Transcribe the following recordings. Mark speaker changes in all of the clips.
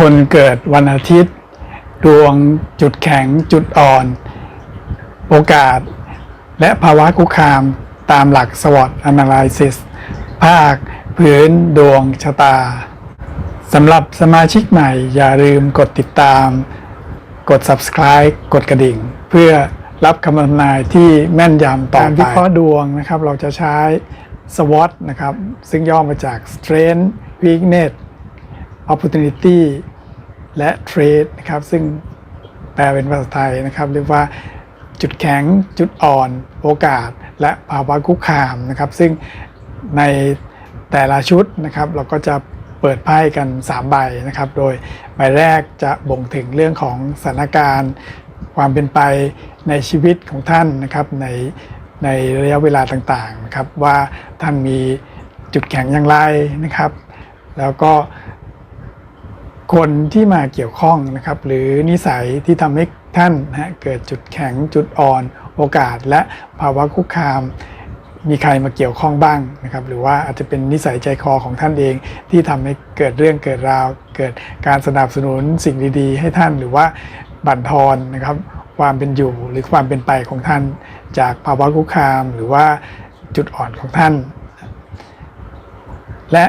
Speaker 1: คนเกิดวันอาทิตย์ ดวงจุดแข็งจุดอ่อน โอกาส และภาวะคุกคามตามหลัก SWOT Analysis ภาคพื้นดวงชะตาสำหรับสมาชิกใหม่อย่าลืมกดติดตาม กด subscribe กดกระดิ่ง เพื่อรับคำทำนายที่แม่นยำต่อไปการวิเคราะห์ดวงนะครับ เราจะใช้ SWOT นะครับ ซึ่งย่อมาจาก Strength Weakness Opportunity และ Trade นะครับซึ่งแปลเป็นภาษาไทยนะครับ เรียกว่าจุดแข็งจุดอ่อน โอกาส และภาวะคุกคามนะครับ ซึ่งในแต่ละชุดนะครับ เราก็จะเปิดไพ่กัน 3 ใบนะครับ โดยใบแรกจะบ่งถึงเรื่องของสถานการณ์ ความเป็นไปในชีวิตของท่านนะครับในในระยะเวลาต่างๆนะครับว่าท่านมีจุดแข็งอย่างไรนะครับ แล้วก็ คนที่มาเกี่ยวข้องนะครับ หรือนิสัยที่ทำให้ท่านนะเกิดจุดแข็งจุดอ่อน โอกาสและภาวะคุกคาม มีใครมาเกี่ยวข้องบ้างนะครับ หรือว่าอาจจะเป็นนิสัยใจคอของท่านเองที่ทำให้เกิดเรื่องเกิดราว เกิดการสนับสนุนสิ่งดีๆ ให้ท่านหรือว่าบั่นทอนนะครับ ความเป็นอยู่หรือความเป็นไปของท่าน จากภาวะคุกคาม หรือว่าจุดอ่อนของท่าน และ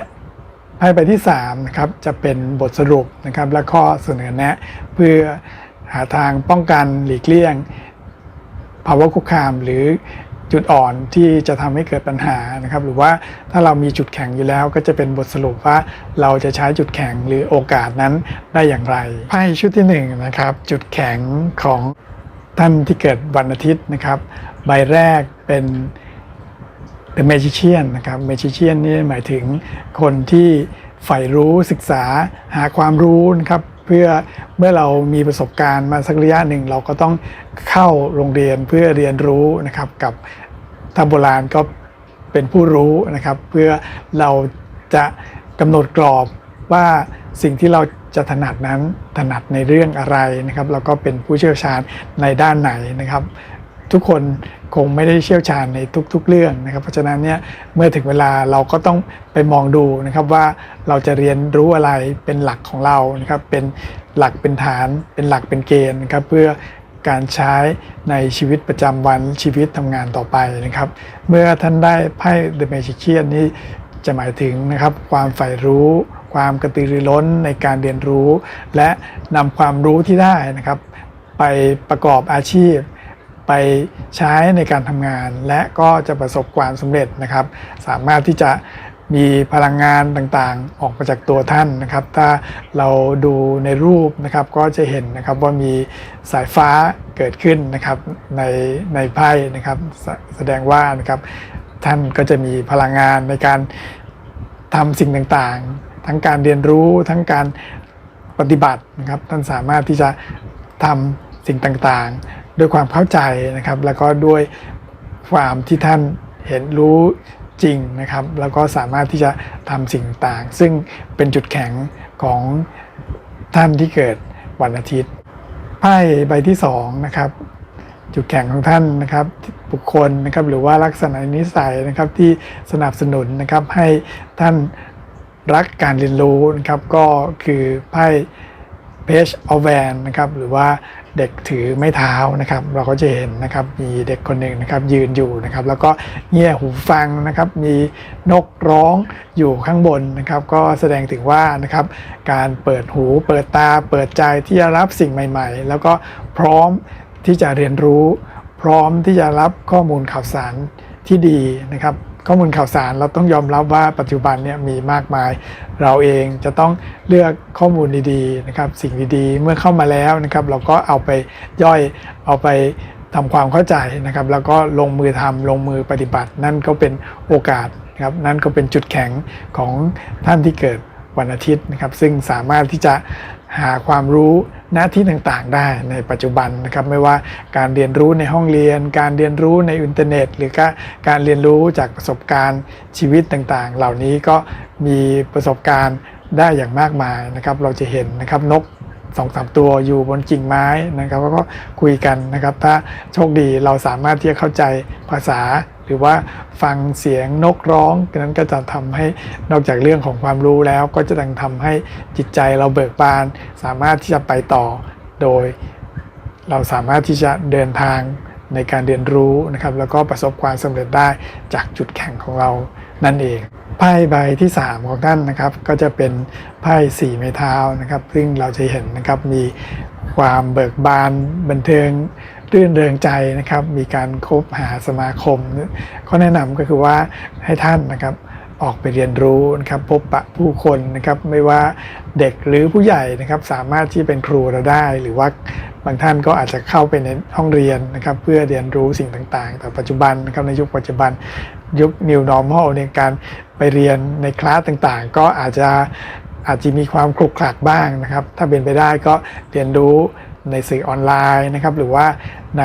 Speaker 1: ไพ่ใบที่3นะครับจะเป็นบทสรุปนะครับและข้อเสนอแนะ เพื่อหาทางป้องกันหลีกเลี่ยงภาวะคุกคามหรือจุดอ่อนที่จะทำให้เกิดปัญหานะครับ หรือว่าถ้าเรามีจุดแข็งอยู่แล้วก็จะเป็นบทสรุปว่าเราจะใช้จุดแข็งหรือโอกาสนั้นได้อย่างไรไพ่ชุดที่หนึ่งนะครับ จุดแข็งของท่านที่เกิดวันอาทิตย์นะครับ ใบแรกเป็น The Magician นนะครับ Magician นี่หมายถึงคนที่ใฝ่รู้ศึกษาหาความรู้นะครับเพื่อเมื่อเรามีประสบการณ์มาสักระยะหนึ่ง เราก็ต้องเข้าโรงเรียนเพื่อเรียนรู้นะครับกับทางโบราณก็เป็นผู้รู้นะครับ เพื่อเราจะกำหนดกรอบว่าสิ่งที่เราจะถนัดนั้นถนัดในเรื่องอะไรนะครับ แล้วก็เป็นผู้เชี่ยวชาญในด้านไหนนะครับ ทุกคนคงไม่ได้เชี่ยวชาญในทุก ๆ เรื่องนะครับ เพราะฉะนั้นเนี่ยเมื่อถึงเวลาเราก็ต้องไปมองดูนะครับว่าเราจะเรียนรู้อะไรเป็นหลักของเรานะครับเป็นหลักเป็นฐาน เป็นหลักเป็นเกณฑ์นะครับเพื่อการใช้ในชีวิตประจำวันชีวิตทำงานต่อไปนะครับ เมื่อท่านได้ไพ่ The Magician นี้จะหมายถึงนะครับความใฝ่รู้ ความกระตือรือร้นในการเรียนรู้ และนำความรู้ที่ได้นะครับ ไปประกอบอาชีพ ไปใช้ในการทำงาน และก็จะประสบความสำเร็จนะครับ สามารถที่จะมีพลังงานต่างๆ ออกมาจากตัวท่านนะครับ ถ้าเราดูในรูปนะครับก็จะเห็นนะครับว่ามีสายฟ้าเกิดขึ้นนะครับในในไพ่นะครับแสแสดงว่านะครับท่านก็จะมีพลังงานในการทำสิ่งต่างๆ ทั้งการเรียนรู้ทั้งการปฏิบัตินะครับ ท่านสามารถที่จะทำสิ่งต่างๆ ด้วยความเข้าใจนะครับ แล้วก็ด้วยความที่ท่านเห็นรู้จริงนะครับ แล้วก็สามารถที่จะทำสิ่งต่าง ซึ่งเป็นจุดแข็งของท่านที่เกิดวันอาทิตย์ไพ่ใบที่สองนะครับจุดแข็งของท่านนะครับบุคคลนะครับหรือว่าลักษณะนิสัยนะครับที่สนับสนุนนะครับให้ท่านรักการเรียนรู้นะครับก็คือไพ่ Page of Van นะครับหรือว่า เด็กถือไม้เท้านะครับ เราก็จะเห็นนะครับมีเด็กคนหนึ่งนะครับยืนอยู่นะครับ แล้วก็เงี่ยหูฟังนะครับ มีนกร้องอยู่ข้างบนนะครับ ก็แสดงถึงว่านะครับ การเปิดหูเปิดตาเปิดใจที่จะรับสิ่งใหม่ ๆ แล้วก็พร้อมที่จะเรียนรู้ พร้อมที่จะรับข้อมูลข่าวสารที่ดีนะครับ ข้อมูลข่าวสารเราต้องยอมรับว่าปัจจุบันเนี่ยมีมากมาย เราเองจะต้องเลือกข้อมูลดีๆนะครับสิ่งดีๆ เมื่อเข้ามาแล้วนะครับเราก็เอาไปย่อยเอาไปทำความเข้าใจนะครับ แล้วก็ลงมือทำลงมือปฏิบัติ นั่นก็เป็นโอกาสนะครับนั่นก็เป็นจุดแข็งของท่านที่เกิดวันอาทิตย์นะครับ ซึ่งสามารถที่จะ หาความรู้หน้าที่ต่างๆ ได้ในปัจจุบันนะครับไม่ว่าการเรียนรู้ในห้องเรียน การเรียนรู้ในอินเทอร์เน็ต หรือก็การเรียนรู้จากประสบการณ์ชีวิตต่างๆ เหล่านี้ก็มีประสบการณ์ได้อย่างมากมายนะครับ เราจะเห็นนะครับนก สองสามตัวอยู่บนกิ่งไม้นะครับแล้วก็คุยกันนะครับ ถ้าโชคดีเราสามารถที่จะเข้าใจภาษา หรือว่าฟังเสียงนกร้องนั้นก็จะทำให้นอกจากเรื่องของความรู้แล้วก็จะยังทำให้จิตใจเราเบิกบาน สามารถที่จะไปต่อโดย เราสามารถที่จะเดินทางในการเรียนรู้นะครับ แล้วก็ประสบความสำเร็จได้จากจุดแข็งของเรานั่นเอง ไพ่ใบที่ 3 ของท่านนะครับก็จะเป็นไพ่สี่ไม้เท้านะครับซึ่งเราจะเห็นนะครับมีความเบิกบานบันเทิงรื่นเริงใจนะครับ มีการคบหาสมาคม ข้อแนะนำก็คือว่าให้ท่านนะครับ ออกไปเรียนรู้นะครับพบปะผู้คนนะครับไม่ว่าเด็กหรือผู้ใหญ่นะครับสามารถที่เป็นครูเราได้ หรือว่าบางท่านก็อาจจะเข้าไปในห้องเรียนนะครับเพื่อเรียนรู้สิ่งต่าง ๆ แต่ปัจจุบันนะครับในยุคปัจจุบันยุค New Normal ในการไปเรียนในคลาสต่างๆ ก็อาจจะอาจจะมีความคลุกคลักบ้างนะครับ ถ้าเป็นไปได้ก็เรียนรู้ในสื่อออนไลน์นะครับ หรือว่าใน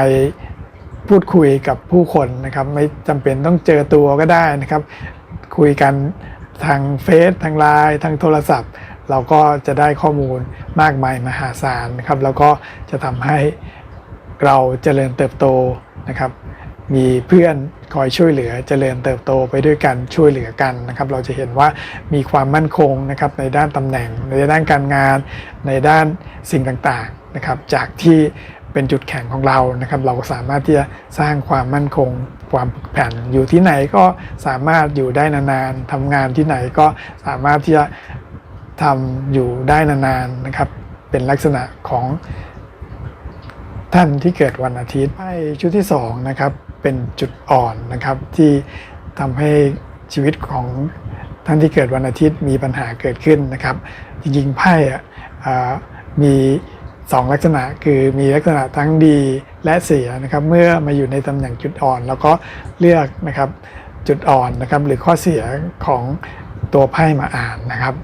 Speaker 1: พูดคุยกับผู้คนนะครับ ไม่จำเป็นต้องเจอตัวก็ได้นะครับ คุยกันทางเฟซทางไลน์ทางโทรศัพท์ เราก็จะได้ข้อมูลมากมายมหาศาลนะครับ แล้วก็จะทำให้เราเจริญเติบโตนะครับ มีเพื่อนคอยช่วยเหลือเจริญเติบโตไปด้วยกันช่วยเหลือกันนะครับ เราจะเห็นว่ามีความมั่นคงนะครับในด้านตำแหน่ง ในด้านการงาน ในด้านสิ่งต่างๆนะครับ จากที่ เป็นจุดแข็งของเรานะครับ เราก็สามารถที่จะสร้างความมั่นคง ความผึกแผ่นอยู่ที่ไหนก็สามารถอยู่ได้นานๆทำงานที่ไหนก็สามารถที่จะทำอยู่ได้นานๆนะครับ เป็นลักษณะของท่านที่เกิดวันอาทิตย์ไพ่ชุดที่2นะครับเป็นจุดอ่อนนะครับที่ทำให้ชีวิตของท่านที่เกิดวันอาทิตย์มีปัญหาเกิดขึ้นนะครับ จริงๆไพ่อะมี สองลักษณะคือมีลักษณะทั้งดีและเสียนะครับเมื่อมาอยู่ในตำแหน่งจุดอ่อน แล้วก็เลือกนะครับจุดอ่อนนะครับหรือข้อเสียของตัวไพ่มาอ่านนะครับ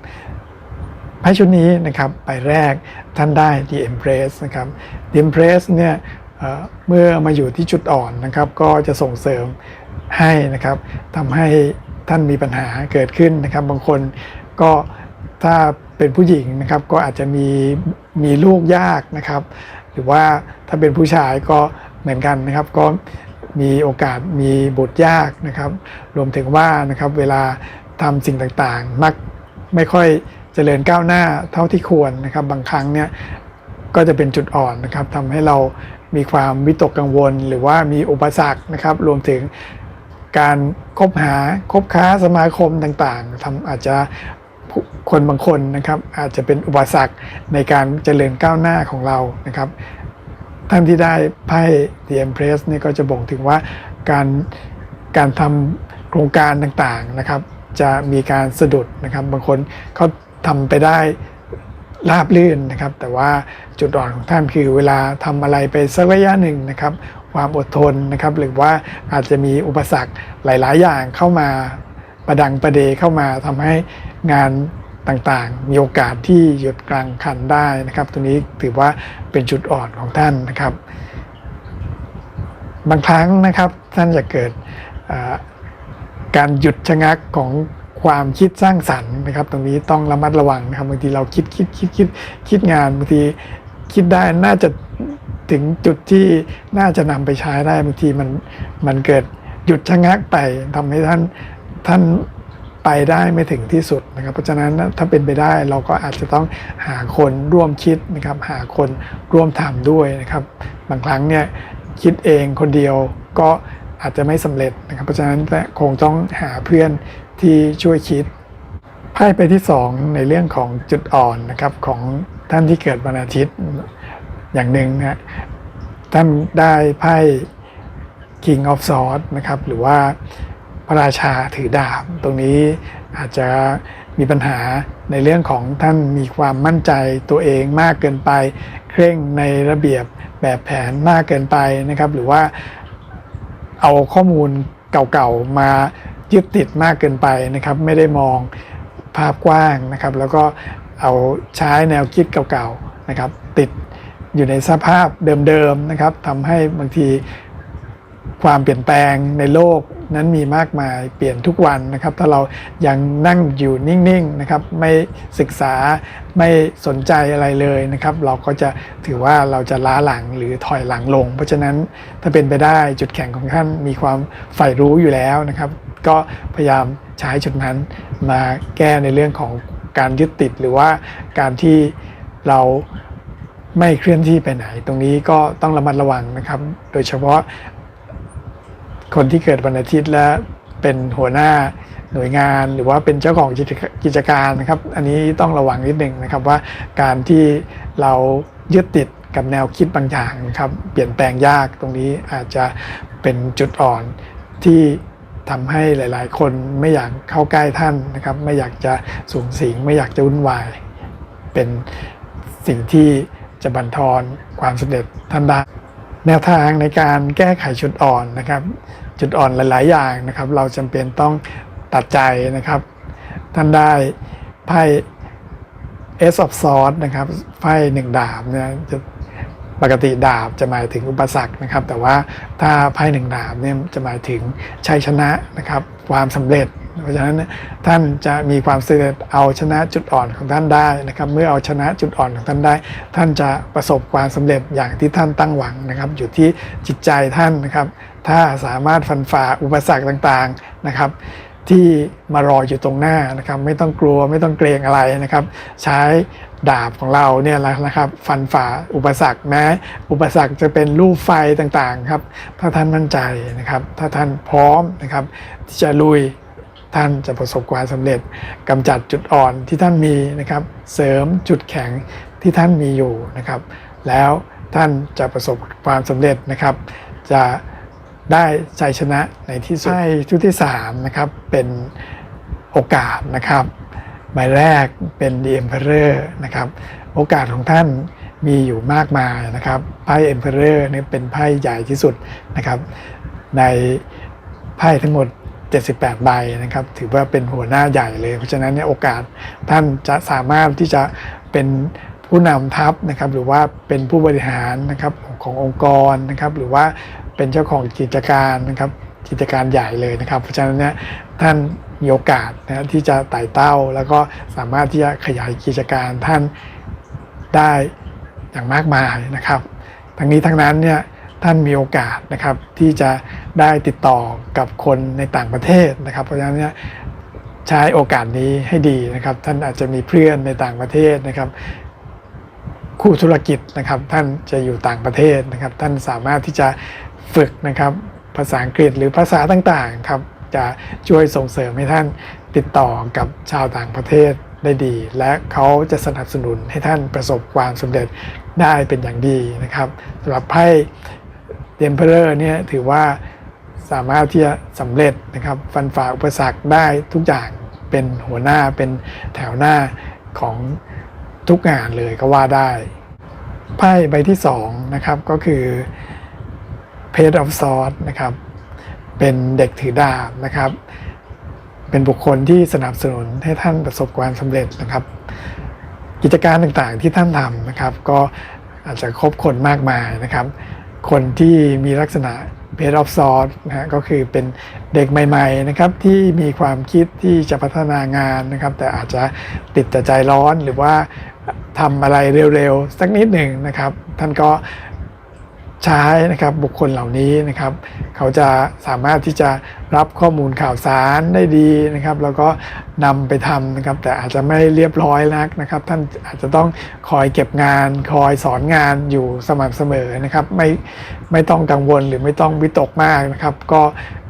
Speaker 1: ไพ่ชุดนี้นะครับใบแรกท่านได้ The Empress นะครับ The Empress เนี่ยเอ่อเมื่อมาอยู่ที่จุดอ่อนนะครับ ก็จะส่งเสริมให้นะครับทำให้ท่านมีปัญหาเกิดขึ้นนะครับ บางคนก็ ถ้าเป็นผู้หญิงนะครับก็อาจจะมีมีลูกยากนะครับ หรือว่าถ้าเป็นผู้ชายก็เหมือนกันนะครับ ก็มีโอกาสมีบุตรยากนะครับ รวมถึงว่านะครับเวลาทำสิ่งต่างๆ มักไม่ค่อยเจริญก้าวหน้าเท่าที่ควรนะครับ บางครั้งเนี่ยก็จะเป็นจุดอ่อนนะครับทำให้เรามีความวิตกกังวล หรือว่ามีอุปสรรคนะครับ รวมถึงการคบหาคบค้าสมาคมต่างๆทำอาจจะ คนบางคนนะครับอาจจะเป็นอุปสรรคในการเจริญก้าวหน้าของเรานะครับท่านที่ได้ไพ่ The Empress เนี่ยก็จะบ่งถึงว่าการการทำโครงการต่างๆนะครับ จะมีการสะดุดนะครับบางคนเขาทำไปได้ราบลื่นนะครับ แต่ว่าจุดอ่อนของท่านคือเวลาทำอะไรไปสักระยะหนึ่งนะครับ ความอดทนนะครับ หรือว่าอาจจะมีอุปสรรคหลาย ๆ อย่างเข้ามาประดังประเดเข้ามาทำให้งาน ต่างๆ มีโอกาสที่หยุดกลางคันได้นะครับ ตัวนี้ถือว่าเป็นจุดอ่อนของท่านนะครับ บางครั้งนะครับท่านจะเกิดการหยุดชะงักของความคิดสร้างสรรค์นะครับ ตรงนี้ต้องระมัดระวังนะครับบางทีเราคิดคิดคิดคิดคิดงานบางทีคิดได้น่าจะถึงจุดที่น่าจะนำไปใช้ได้บางทีมันมันเกิดหยุดชะงักไปทำให้ท่านท่าน ไปได้ไม่ถึงที่สุดนะครับเพราะฉะนั้นถ้าเป็นไปได้เราก็อาจจะต้องหาคนร่วมคิดนะครับหาคนร่วมทำด้วยนะครับบางครั้งเนี่ยคิดเองคนเดียวก็อาจจะไม่สำเร็จนะครับเพราะฉะนั้นคงต้องหาเพื่อนที่ช่วยคิดไพ่ไปที่ 2 ในเรื่องของจุดอ่อนนะครับของท่านที่เกิดวันอาทิตย์อย่างหนึ่งนะท่านได้ไพ่ King of Swords นะครับหรือว่า ระราชาถือดาบ ตรงนี้อาจจะมีปัญหาในเรื่องของท่านมีความมั่นใจตัวเองมากเกินไป เคร่งในระเบียบแบบแผนมากเกินไปนะครับ หรือว่าเอาข้อมูลเก่าๆมายึดติดมากเกินไปนะครับ ไม่ได้มองภาพกว้างนะครับ แล้วก็เอาใช้แนวคิดเก่าๆนะครับ ติดอยู่ในสภาพเดิมๆนะครับทำให้บางที ความเปลี่ยนแปลงในโลกนั้นมีมากมายเปลี่ยนทุกวันนะครับ ถ้าเรายังนั่งอยู่นิ่งๆนะครับไม่ศึกษาไม่สนใจอะไรเลยนะครับ เราก็จะถือว่าเราจะล้าหลังหรือถอยหลังลง เพราะฉะนั้นถ้าเป็นไปได้จุดแข็งของท่านมีความใฝ่รู้อยู่แล้วนะครับ ก็พยายามใช้จุดนั้นมาแก้ในเรื่องของการยึดติดหรือว่าการที่เราไม่เคลื่อนที่ไปไหน ตรงนี้ก็ต้องระมัดระวังนะครับ โดยเฉพาะ คนที่เกิดวันอาทิตย์และเป็นหัวหน้าหน่วยงานหรือว่าเป็นเจ้าของกิจการนะครับ อันนี้ต้องระวังนิดหนึ่งนะครับว่าการที่เรายึดติดกับแนวคิดบางอย่างนะครับ เปลี่ยนแปลงยากตรงนี้อาจจะเป็นจุดอ่อนที่ทำให้หลาย ๆ คนไม่อยากเข้าใกล้ท่านนะครับ ไม่อยากจะสูงสิงไม่อยากจะวุ่นวาย เป็นสิ่งที่จะบั่นทอนความสำเร็จท่านได้แนวทางในการแก้ไขจุดอ่อนนะครับ จุดอ่อนหลาย ๆ อย่างนะครับ เราจำเป็นต้องตัดใจนะครับ ท่านได้ไพ่ S of Swords นะครับไพ่หนึ่งดาบเนี่ยจะปกติดาบจะหมายถึงอุปสรรคนะครับ แต่ว่าถ้าไพ่หนึ่งดาบเนี่ยจะหมายถึงชัยชนะนะครับ ความสำเร็จ เพราะฉะนั้นท่านจะมีความสำเร็จเอาชนะจุดอ่อนของท่านได้นะครับ เมื่อเอาชนะจุดอ่อนของท่านได้ ท่านจะประสบความสำเร็จอย่างที่ท่านตั้งหวังนะครับ อยู่ที่จิตใจท่านนะครับ ถ้าสามารถฟันฝ่าอุปสรรคต่างๆนะครับ ที่มารออยู่ตรงหน้านะครับ ไม่ต้องกลัวไม่ต้องเกรงอะไรนะครับ ใช้ดาบของเราเนี่ยแหละนะครับ ฟันฝ่าอุปสรรคแม้อุปสรรคจะเป็นรูปไฟต่างๆครับ ถ้าท่านมั่นใจนะครับ ถ้าท่านพร้อมนะครับที่จะลุยท่านจะประสบความสำเร็จกำจัดจุดอ่อนที่ท่านมีนะครับ เสริมจุดแข็งที่ท่านมีอยู่นะครับ แล้วท่านจะประสบความสำเร็จนะครับ จะ ได้ชัยชนะในที่สุดไพ่ชุดที่3นะครับเป็นโอกาสนะครับใบแรกเป็น The Emperor นะครับโอกาสของท่านมีอยู่มากมายนะครับไพ่ Emperor เนี่เป็นไพ่ใหญ่ที่สุดนะครับในไพ่ทั้งหมด 78 ใบนะครับถือว่าเป็นหัวหน้าใหญ่เลย เพราะฉะนั้นเนี่ยโอกาสท่านจะสามารถที่จะเป็นผู้นำทัพนะครับหรือว่าเป็นผู้บริหารนะครับขององค์กรนะครับหรือว่า เป็นเจ้าของกิจการนะครับกิจการใหญ่เลยนะครับ เพราะฉะนั้นเนี่ยท่านมีโอกาสนะที่จะไต่เต้า แล้วก็สามารถที่จะขยายกิจการท่านได้อย่างมากมายนะครับ ทั้งนี้ทั้งนั้นเนี่ยท่านมีโอกาสนะครับที่จะได้ติดต่อกับคนในต่างประเทศนะครับ เพราะฉะนั้นเนี่ยใช้โอกาสนี้ให้ดีนะครับ ท่านอาจจะมีเพื่อนในต่างประเทศนะครับ คู่ธุรกิจนะครับท่านจะอยู่ต่างประเทศนะครับ ท่านสามารถที่จะ ฝึกนะครับภาษาอังกฤษหรือภาษาต่างๆครับจะช่วยส่งเสริมให้ท่านติดต่อกับชาวต่างประเทศได้ดี และเขาจะสนับสนุนให้ท่านประสบความสำเร็จได้เป็นอย่างดีนะครับสำหรับไพ่เดมเพลอร์เนี่ยถือว่าสามารถที่จะสำเร็จนะครับฟันฝ่าอุปสรรคได้ทุกอย่างเป็นหัวหน้าเป็นแถวหน้าของทุกงานเลยก็ว่าได้ไพ่ใบที่2นะครับก็คือ Page of Swords นะครับ เป็นเด็กถือดาบนะครับ เป็นบุคคลที่สนับสนุนให้ท่านประสบความสำเร็จนะครับ กิจการต่างๆที่ท่านทำนะครับ ก็อาจจะครบคนมากมายนะครับ คนที่มีลักษณะ Page of Swords นะฮะก็คือเป็นเด็กใหม่ๆนะครับที่มีความคิดที่จะพัฒนางานนะครับ แต่อาจจะติดแต่ใจร้อนหรือว่าทำอะไรเร็วๆ สักนิดหนึ่งนะครับ ท่านก็ ใช้นะครับบุคคลเหล่านี้นะครับเขาจะสามารถที่จะรับข้อมูลข่าวสารได้ดีนะครับ แล้วก็นำไปทำนะครับ แต่อาจจะไม่เรียบร้อยนักนะครับ ท่านอาจจะต้องคอยเก็บงาน คอยสอนงานอยู่สม่ำเสมอนะครับ ไม่ไม่ต้องกังวลหรือไม่ต้องวิตกมากนะครับ ก็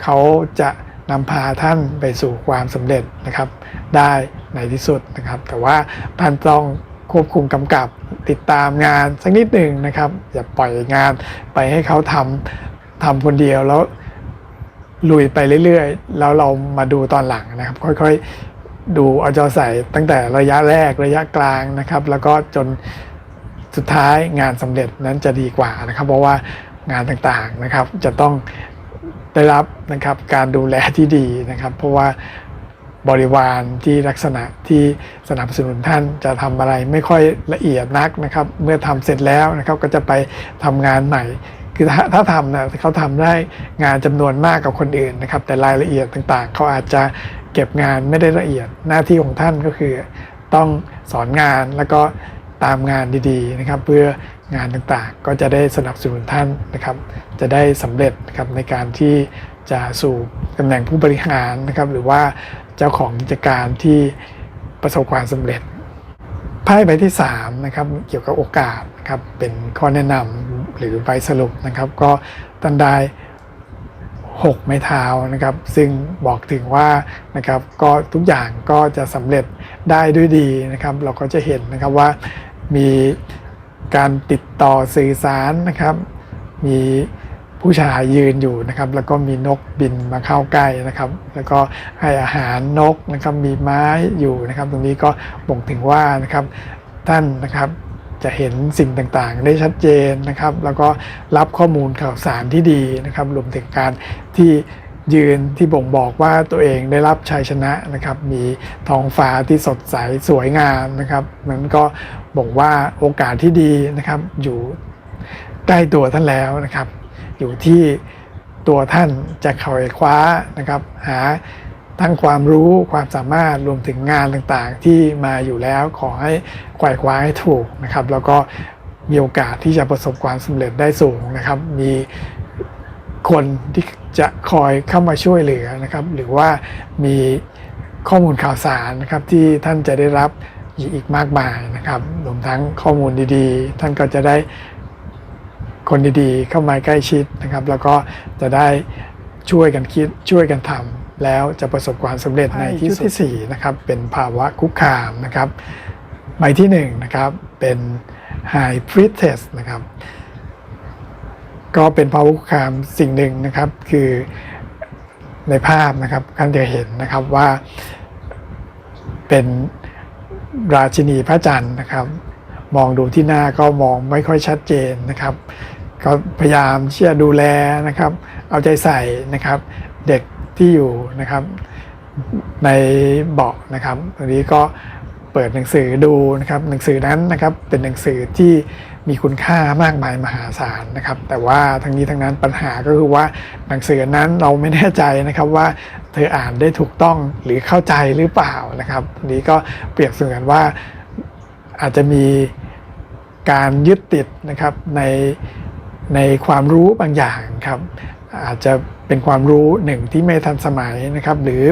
Speaker 1: เขาจะนำพาท่านไปสู่ความสำเร็จนะครับ ได้ในที่สุดนะครับ แต่ว่าท่านต้อง ควบคุมกำกับติดตามงานสักนิดหนึ่งนะครับ อย่าปล่อยงานไปให้เขาทำทำคนเดียวแล้วลุยไปเรื่อยๆ แล้วเรามาดูตอนหลังนะครับ ค่อยๆ ดูเอาใจใส่ตั้งแต่ระยะแรกระยะกลางนะครับ แล้วก็จนสุดท้ายงานสำเร็จนั้นจะดีกว่านะครับ เพราะว่างานต่างๆนะครับจะต้องได้รับนะครับการดูแลที่ดีนะครับ เพราะว่า บริวารที่ลักษณะที่สนับสนุนท่านจะทำอะไรไม่ค่อยละเอียดนักนะครับ เมื่อทำเสร็จแล้วนะครับก็จะไปทำงานใหม่คือถ้าถ้าทำนะเขาทำได้งานจำนวนมากกับคนอื่นนะครับ แต่รายละเอียดต่างๆ เขาอาจจะเก็บงานไม่ได้ละเอียดหน้าที่ของท่านก็คือ ต้องสอนงานแล้วก็ตามงานดีๆนะครับ เพื่องานต่างๆ ก็จะได้สนับสนุนท่านนะครับ จะได้สำเร็จนะครับในการที่จะสู่ตำแหน่งผู้บริหารนะครับ หรือว่า จ้าของกิจการที่ประสบความสำเร็จไพ่ใบที่3นะครับเกี่ยวกับโอกาสนะครับเป็นข้อแนะนำหรือใบสรุปนะครับ ก็ตันได้6ไม้เท้านะครับ ซึ่งบอกถึงว่านะครับก็ทุกอย่างก็จะสำเร็จได้ด้วยดีนะครับ เราก็จะเห็นนะครับว่ามีการติดต่อสื่อสารนะครับ มี ผู้ชายยืนอยู่นะครับ แล้วก็มีนกบินมาเข้าใกล้นะครับ แล้วก็ให้อาหารนกนะครับมีไม้อยู่นะครับ ตรงนี้ก็บ่งถึงว่านะครับท่านนะครับจะเห็นสิ่งต่างๆ ได้ชัดเจนนะครับ แล้วก็รับข้อมูลข่าวสารที่ดีนะครับรวมถึงการที่ยืนที่บ่งบอกว่าตัวเองได้รับชัยชนะนะครับ มีท้องฟ้าที่สดใสสวยงามนะครับมันก็บ่งว่าโอกาสที่ดีนะครับ อยู่ใกล้ตัวท่านแล้วนะครับ อยู่ที่ตัวท่านจะเขวคว้านะครับ หาทั้งความรู้ความสามารถรวมถึงงานต่างๆ ที่มาอยู่แล้วขอให้ไขว่คว้าให้ถูกนะครับ แล้วก็มีโอกาสที่จะประสบความสำเร็จได้สูงนะครับ มีคนที่จะคอยเข้ามาช่วยเหลือนะครับ หรือว่ามีข้อมูลข่าวสารนะครับที่ท่านจะได้รับอีกมากมายนะครับรวมทั้งข้อมูลดีๆ ท่านก็จะได้ คนดีๆ เข้ามาใกล้ชิดนะครับ แล้วก็จะได้ช่วยกันคิดช่วยกันทำแล้วจะประสบความสำเร็จในที่สุดที่4นะครับเป็นภาวะคุกคามนะครับใบที่1นะครับเป็น High Priestess นะครับก็เป็นภาวะคุกคามสิ่งหนึ่งนะครับคือในภาพนะครับท่านจะเห็นนะครับว่าเป็นราชินีพระจันทร์นะครับ มองดูที่หน้าก็มองไม่ค่อยชัดเจนนะครับ ก็พยายามที่จะดูแลนะครับ เอาใจใส่นะครับ เด็กที่อยู่นะครับในเบาะนะครับตรงนี้ก็เปิดหนังสือดูนะครับ หนังสือนั้นนะครับเป็นหนังสือที่มีคุณค่ามากมายมหาศาลนะครับ แต่ว่าทั้งนี้ทั้งนั้นปัญหาก็คือว่าหนังสือนั้นเราไม่แน่ใจนะครับว่าเธออ่านได้ถูกต้องหรือเข้าใจหรือเปล่านะครับนี้ก็เปรียบเสมือนว่าอาจจะมีการยึดติดนะครับใน ในความรู้บางอย่างครับอาจจะเป็นความรู้หนึ่งที่ไม่ทันสมัยนะครับ หรือ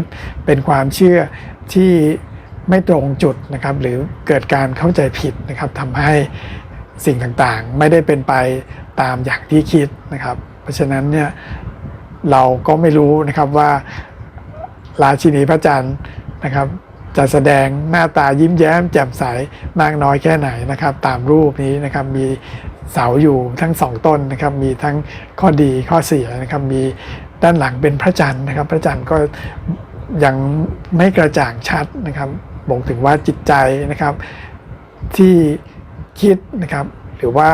Speaker 1: เป็นความเชื่อที่ไม่ตรงจุดนะครับ หรือเกิดการเข้าใจผิดนะครับทำให้สิ่งต่างๆ ไม่ได้เป็นไปตามอย่างที่คิดนะครับ เพราะฉะนั้นเนี่ยเราก็ไม่รู้นะครับว่าราชินีพระจันทร์นะครับ จะแสดงหน้าตายิ้มแย้มแจ่มใสมากน้อยแค่ไหนนะครับ ตามรูปนี้นะครับมี เสาอยู่ทั้งสองต้นนะครับมีทั้งข้อดีข้อเสียนะครับมีด้านหลังเป็นพระจันทร์นะครับ พระจันทร์ก็ยังไม่กระจ่างชัดนะครับบ่งถึงว่าจิตใจนะครับ ที่คิดนะครับ หรือว่า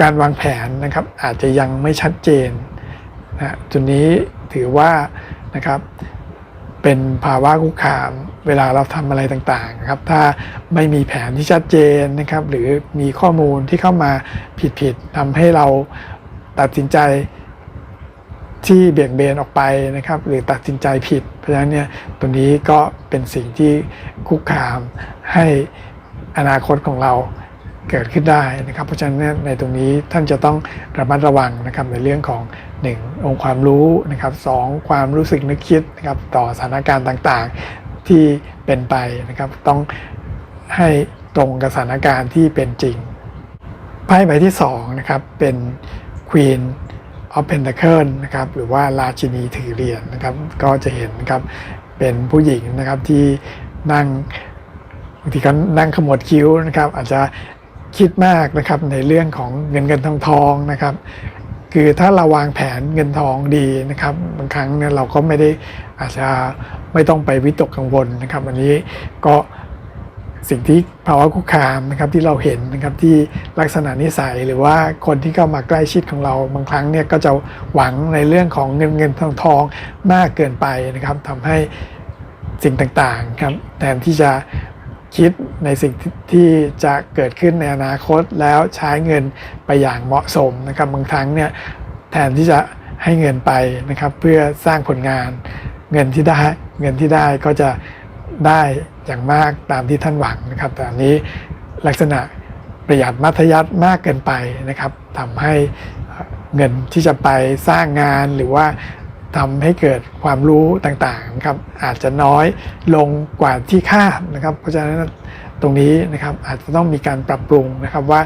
Speaker 1: การวางแผนนะครับอาจจะยังไม่ชัดเจนนะจุดนี้ถือว่านะครับ เป็นภาวะคุกคาม เวลาเราทำอะไรต่างๆครับ ถ้าไม่มีแผนที่ชัดเจนนะครับ หรือมีข้อมูลที่เข้ามาผิดๆทำให้เราตัดสินใจที่เบี่ยงเบนออกไปนะครับ หรือตัดสินใจผิด เพราะฉะนั้นเนี่ยตรงนี้ก็เป็นสิ่งที่คุกคามให้อนาคตของเราเกิดขึ้นได้นะครับ เพราะฉะนั้นในตรงนี้ท่านจะต้องระมัดระวังนะครับในเรื่องของ 1. องค์ความรู้นะครับ 2. ความรู้สึกนึกคิดนะครับต่อสถานการณ์ต่างๆที่เป็นไปนะครับ ต้องให้ตรงกับสถานการณ์ที่เป็นจริงไพ่ใบที่2นะครับเป็น Queen of Pentacle นะครับหรือว่าราชินีถือเหรียญนะครับก็จะเห็นนะครับเป็นผู้หญิงนะครับที่นั่งบางทีก็นั่งขมวดคิ้วนะครับอาจจะคิดมากนะครับในเรื่องของเงินเงินทองทองนะครับ คือถ้าเราวางแผนเงินทองดีนะครับบางครั้งเนี่ยเราก็ไม่ได้อาจจะไม่ต้องไปวิตกกังวลนะครับ อันนี้ก็สิ่งที่ภาวะคุกคามนะครับที่เราเห็นนะครับที่ลักษณะนิสัยหรือว่าคนที่เข้ามาใกล้ชิดของเราบางครั้งเนี่ยก็จะหวังในเรื่องของเงินเงินทองทองมากเกินไปนะครับทำให้สิ่งต่างๆครับแทนที่จะ คิดในสิ่งที่จะเกิดขึ้นในอนาคตแล้วใช้เงินไปอย่างเหมาะสมนะครับบางครั้งเนี่ยแทนที่จะให้เงินไปนะครับ เพื่อสร้างผลงานเงินที่ได้เงินที่ได้ก็จะได้อย่างมากตามที่ท่านหวังนะครับ แต่อันนี้ลักษณะประหยัดมัธยัติมากเกินไปนะครับทำให้เงินที่จะไปสร้างงานหรือว่า ทำให้เกิดความรู้ต่างๆนะครับอาจจะน้อยลงกว่าที่คาดนะครับ เพราะฉะนั้นตรงนี้นะครับอาจจะต้องมีการปรับปรุงนะครับว่า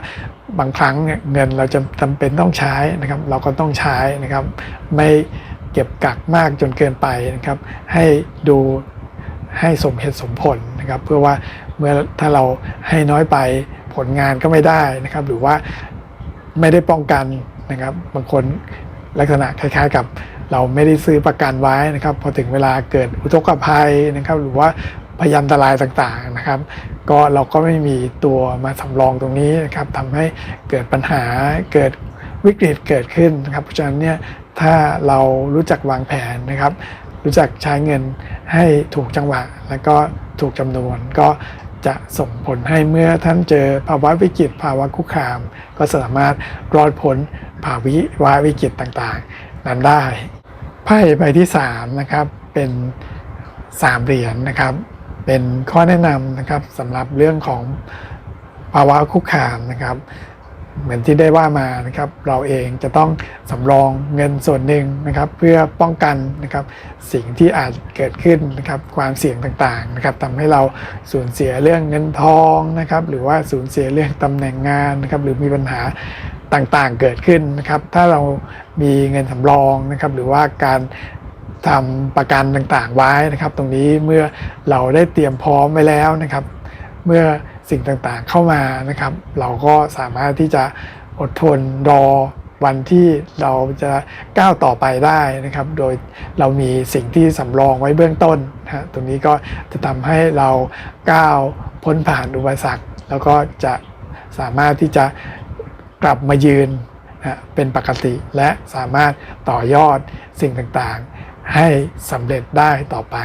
Speaker 1: บางครั้งเงินเราจะจำเป็นต้องใช้นะครับ เราก็ต้องใช้นะครับ ไม่เก็บกักมากจนเกินไปนะครับ ให้ดูให้สมเหตุสมผลนะครับ เพื่อว่าเมื่อถ้าเราให้น้อยไปผลงานก็ไม่ได้นะครับ หรือว่าไม่ได้ป้องกันนะครับ บางคนลักษณะคล้ายๆกับ เราไม่ได้ซื้อประกันไว้นะครับ พอถึงเวลาเกิดอุทกภัยนะครับ หรือว่าพยันตรายต่างๆนะครับ ก็เราก็ไม่มีตัวมาสำรองตรงนี้นะครับทำให้เกิดปัญหาเกิดวิกฤตเกิดขึ้นนะครับ เพราะฉะนั้นเนี่ยถ้าเรารู้จักวางแผนนะครับ รู้จักใช้เงินให้ถูกจังหวะ แล้วก็ถูกจำนวนก็จะส่งผลให้เมื่อท่านเจอภาวะวิกฤตภาวะคุกคาม ก็สามารถรอดพ้นภาวิวะวิกฤตต่างๆ นั้นได้ ไพ่ใบที่3นะครับเป็นสามเหรียญนะครับ เป็นข้อแนะนำนะครับสำหรับเรื่องของภาวะคุกคามนะครับ เหมือนที่ได้ว่ามานะครับ เราเองจะต้องสำรองเงินส่วนหนึ่งนะครับ เพื่อป้องกันนะครับสิ่งที่อาจเกิดขึ้นนะครับความเสี่ยงต่างๆนะครับทำให้เราสูญเสียเรื่องเงินทองนะครับ หรือว่าสูญเสียเรื่องตำแหน่งงานนะครับ หรือมีปัญหาต่างๆเกิดขึ้นนะครับ ถ้าเรา มีเงินสำรองนะครับหรือว่าการทำประกันต่างๆไว้นะครับ ตรงนี้เมื่อเราได้เตรียมพร้อมไว้แล้วนะครับ เมื่อสิ่งต่างๆเข้ามานะครับ เราก็สามารถที่จะอดทนรอวันที่เราจะก้าวต่อไปได้นะครับ โดยเรามีสิ่งที่สำรองไว้เบื้องต้นนะฮะตรงนี้ก็จะทำให้เราก้าวพ้นผ่านอุปสรรค แล้วก็จะสามารถที่จะกลับมายืน นะเป็นปกติและสามารถต่อยอดสิ่งต่างๆ ให้สำเร็จได้ต่อไป